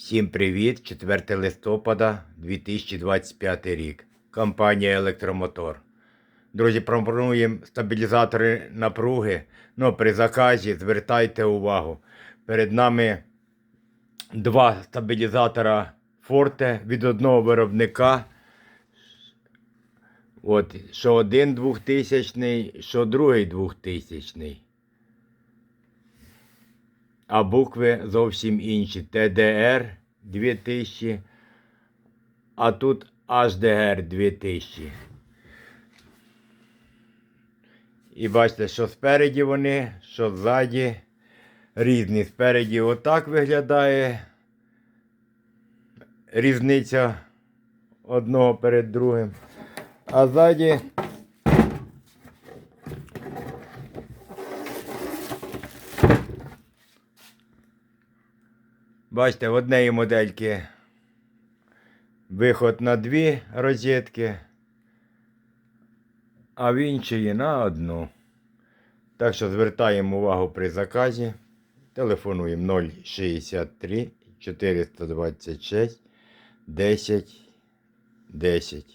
Всім привіт! 4 листопада 2025 рік. Компанія Електромотор. Друзі, пропонуємо стабілізатори напруги. Ну, при заказі звертайте увагу. Перед нами два стабілізатора Forte від одного виробника. От, що один 2000, що другий 2000. А букви зовсім інші. ТДР 2000, а тут HDR 2000. І бачите, що спереді вони, що ззаді різні. Спереді отак виглядає різниця одного перед другим. А ззаді Бачите, в однеї модельки виход на дві розетки, а в іншої на одну. Так що звертаємо увагу при заказі. Телефонуємо 063 426 10 10.